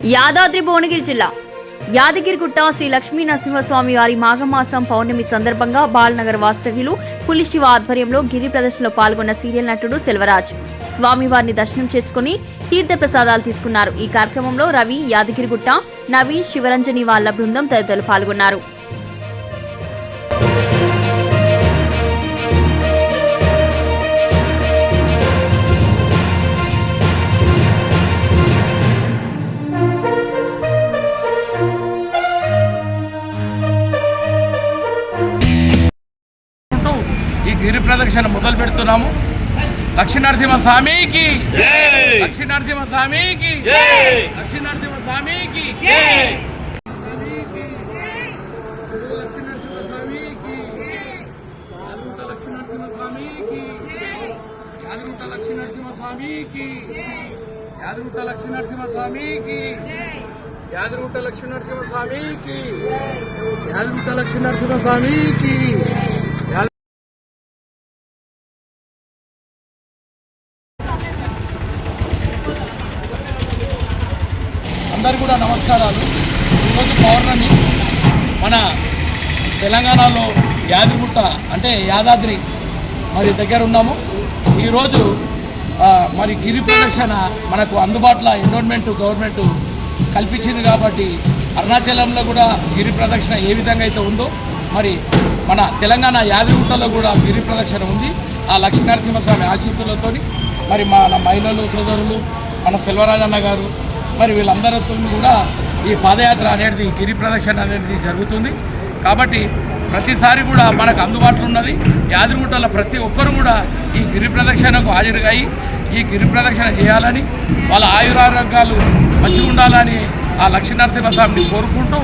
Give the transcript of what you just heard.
యాదాద్రి భువనగిరి జిల్లా. యాదగిరిగుట్ట శ్రీ లక్ష్మీ నరసింహస్వామి వారి మాఘమాసం పౌర్ణమి సందర్భంగా బాలనగర్ వాస్తవ్యులు పులిశివ ఆధ్వర్యంలో గిరి ప్రదర్శనలో పాల్గొన్న సీరియల్ నటుడు సెల్వరాజ్. స్వామివారిని దర్శనం చేసుకుని తీర్థ ప్రసాదాలు తీసుకున్నారు. ఈ కార్యక్రమంలో రవి యాదగిరిగుట్ట నవీన్ శివరంజని వాళ్ళ బృందం తదితరులు పాల్గొన్నారు. ఈ గిరి ప్రదక్షిణ మొదలు పెడుతున్నాము. లక్ష్మీనరసింహ స్వామికి. లక్ష్మీనరసింహ స్వామికి. లక్ష్మీనరసింహ స్వామికి. స్వామికి. స్వామికి. యాదగుట్ట లక్ష్మీనరసింహ స్వామికి. స్వామికి. యాదగుట్ట లక్ష్మీనరసింహ స్వామికి. యాదగుట్ట లక్ష్మీనరసింహ స్వామికి. అందరు కూడా నమస్కారాలు. ఈరోజు పౌర్ణమి. మన తెలంగాణలో యాదగిరిగుట్ట అంటే యాదాద్రి మరి దగ్గర ఉన్నాము. ఈరోజు మరి గిరి ప్రదక్షిణ మనకు అందుబాటులో ఎన్విరాన్మెంట్ గవర్నమెంట్ కల్పించింది కాబట్టి అరుణాచలంలో కూడా గిరి ప్రదక్షిణ ఏ విధంగా అయితే ఉందో మరి మన తెలంగాణ యాదగిరిగుట్టలో కూడా గిరి ప్రదక్షిణ ఉంది. ఆ లక్ష్మీనరసింహస్వామి ఆశీస్సులతో మరి మన మహిళలు సోదరులు మన సెల్వరాజన్న గారు మరి వీళ్ళందరితో కూడా ఈ పాదయాత్ర అనేది గిరి ప్రదక్షిణ అనేది జరుగుతుంది. కాబట్టి ప్రతిసారి కూడా మనకు అందుబాటులో ఉన్నది. యాదగిరిగుట్టలో ప్రతి ఒక్కరు కూడా ఈ గిరి ప్రదక్షిణకు హాజరుగాయి ఈ గిరి ప్రదక్షిణ చేయాలని వాళ్ళ ఆయురారోగ్యాలు మంచిగా ఉండాలని ఆ లక్ష్మీనరసింహ స్వామిని కోరుకుంటూ